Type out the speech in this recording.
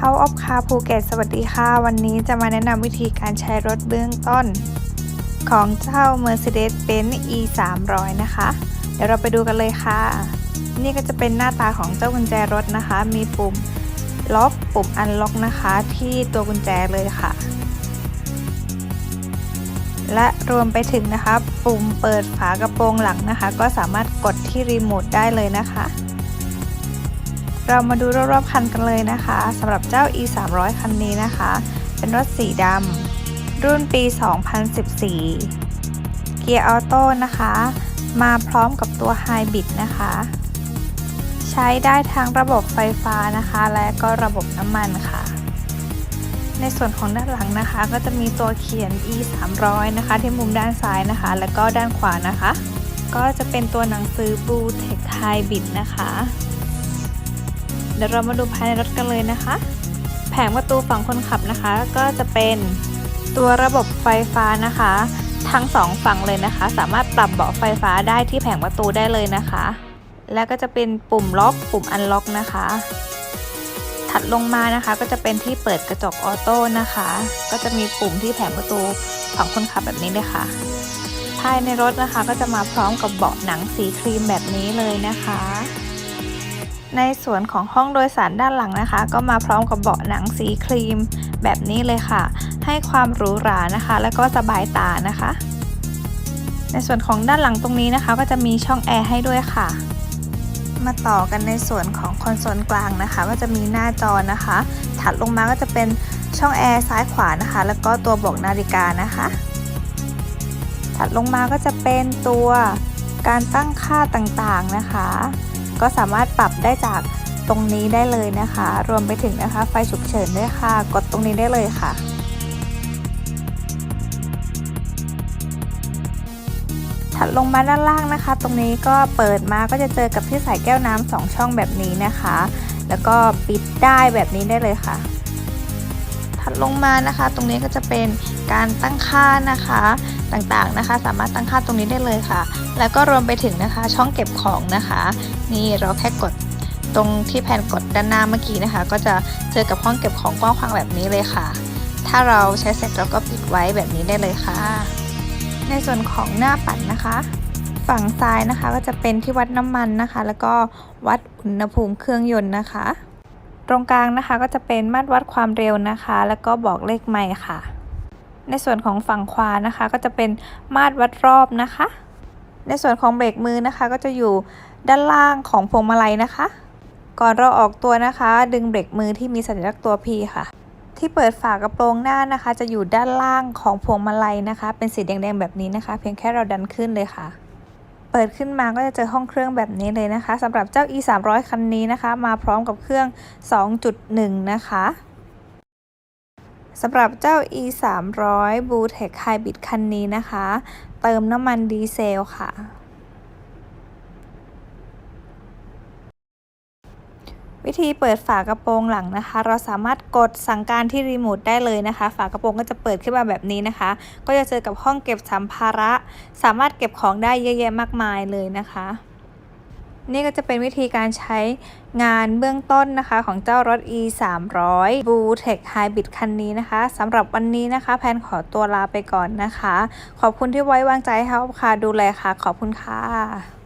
House of Car ภูเก็ตสวัสดีค่ะ วันนี้จะมาแนะนำวิธีการใช้รถเบื้องต้น ของเจ้า Mercedes-Benz E 3 0 0นะคะ เดี๋ยวเราไปดูกันเลยค่ะ นี่ก็จะเป็นหน้าตาของเจ้ากุญแจรถนะคะ มีปุ่มล็อกปุ่มอันล็อกนะคะ ที่ตัวกุญแจเลยค่ะ และรวมไปถึงนะคะ ปุ่มเปิดฝากระโปรงหลังนะคะ ก็สามารถกดที่รีโมทได้เลยนะคะ เรามาดูรอบๆคันกันเลยนะคะสำหรับเจ้า e 3 0 0คันนี้นะคะ เป็นรถสีดำรุ่นปี 2014 เกียร์ออโต้นะคะ มาพร้อมกับตัวไฮบริดนะคะ ใช้ได้ทั้งระบบไฟฟ้านะคะ และก็ระบบน้ำมันค่ะ ในส่วนของด้านหลังนะคะ ก็จะมีตัวเขียน e 3 0 0นะคะ ที่มุมด้านซ้ายนะคะ และก็ด้านขวานะคะ ก็จะเป็นตัวหนังสือ Blue Tech Hybrid นะคะ เดี๋ยวเรามาดูภายในรถกันเลยนะคะ แผงประตูฝั่งคนขับนะคะ ก็จะเป็นตัวระบบไฟฟ้านะคะ ทั้งสองฝั่งเลยนะคะ สามารถปรับเบาะไฟฟ้าได้ที่แผงประตูได้เลยนะคะ แล้วก็จะเป็นปุ่มล็อก ปุ่มอันล็อกนะคะ ถัดลงมานะคะ ก็จะเป็นที่เปิดกระจกออโต้นะคะ ก็จะมีปุ่มที่แผงประตูฝั่งคนขับแบบนี้เลยค่ะภายในรถนะคะก็จะมาพร้อมกับเบาะหนังสีครีมแบบนี้เลยนะคะ ในส่วนของห้องโดยสารด้านหลังนะคะ ก็มาพร้อมกับเบาะหนังสีครีม แบบนี้เลยค่ะ ให้ความหรูหรานะคะ แล้วก็สบายตานะคะ ในส่วนของด้านหลังตรงนี้นะคะ ก็จะมีช่องแอร์ให้ด้วยค่ะ มาต่อกันในส่วนของคอนโซลกลางนะคะ ก็จะมีหน้าจอนะคะ ถัดลงมาก็จะเป็นช่องแอร์ซ้ายขวานะคะ แล้วก็ตัวบอกนาฬิกานะคะ ถัดลงมาก็จะเป็นตัวการตั้งค่าต่างๆนะคะ ก็สามารถปรับได้จากตรงนี้ได้เลยนะคะ รวมไปถึงนะคะ ไฟฉุกเฉินด้วยค่ะ กดตรงนี้ได้เลยค่ะถัดลงมาด้านล่างนะคะ ตรงนี้ก็เปิดมาก็จะเจอกับที่ใส่แก้วน้ำสองช่องแบบนี้นะคะ แล้วก็ปิดได้แบบนี้ได้เลยค่ะ ถัดลงมานะคะ ตรงนี้ก็จะเป็นการตั้งค่านะคะต่างๆนะคะ สามารถตั้งค่าตรงนี้ได้เลยค่ะ แล้วก็รวมไปถึงนะคะช่องเก็บของนะคะ นี่เราแค่กดตรงที่แผ่นกดด้านหน้าเมื่อกี้นะคะ ก็จะเจอกับห้องเก็บของกว้างขวางแบบนี้เลยค่ะ ถ้าเราใช้เสร็จเราก็ปิดไว้แบบนี้ได้เลยค่ะ ในส่วนของหน้าปัดนะคะ ฝั่งซ้ายนะคะก็จะเป็นที่วัดน้ำมันนะคะ แล้วก็วัดอุณหภูมิเครื่องยนต์นะคะ ตรงกลางนะคะก็จะเป็นมาตรวัดความเร็วนะคะ แล้วก็บอกเลขไมล์ค่ะ ในส่วนของฝั่งขวานะคะ ก็จะเป็นมาตรวัดรอบนะคะ ในส่วนของเบรกมือนะคะ ก็จะอยู่ด้านล่างของพวงมาลัยนะคะ ก่อนเราออกตัวนะคะ ดึงเบรกมือที่มีสัญลักษณ์ตัว P ค่ะ ที่เปิดฝากระโปรงหน้านะคะ จะอยู่ด้านล่างของพวงมาลัยนะคะ เป็นสีแดงๆแบบนี้นะคะ เพียงแค่เราดันขึ้นเลยค่ะ เปิดขึ้นมาก็จะเจอห้องเครื่องแบบนี้เลยนะคะสำหรับเจ้า e 3 0 0คันนี้นะคะ มาพร้อมกับเครื่อง 2.1 นะคะสำหรับเจ้า e 3 0 0 Blue Tech Hybrid คันนี้นะคะ เติมน้ำมันดีเซลค่ะ วิธีเปิดฝากระโปรงหลังนะคะ เราสามารถกดสั่งการที่รีโมทได้เลยนะคะ ฝากระโปรงก็จะเปิดขึ้นมาแบบนี้นะคะ ก็จะเจอกับห้องเก็บสัมภาระ สามารถเก็บของได้เยอะแยะมากมายเลยนะคะ นี่ก็จะเป็นวิธีการใช้งานเบื้องต้นนะคะของเจ้ารถ e 3 0 0 Blue Tech Hybrid คันนี้นะคะสำหรับวันนี้นะคะ แพนขอตัวลาไปก่อนนะคะ ขอบคุณที่ไว้วางใจให้ค่ะดูแลค่ะ ขอบคุณค่ะ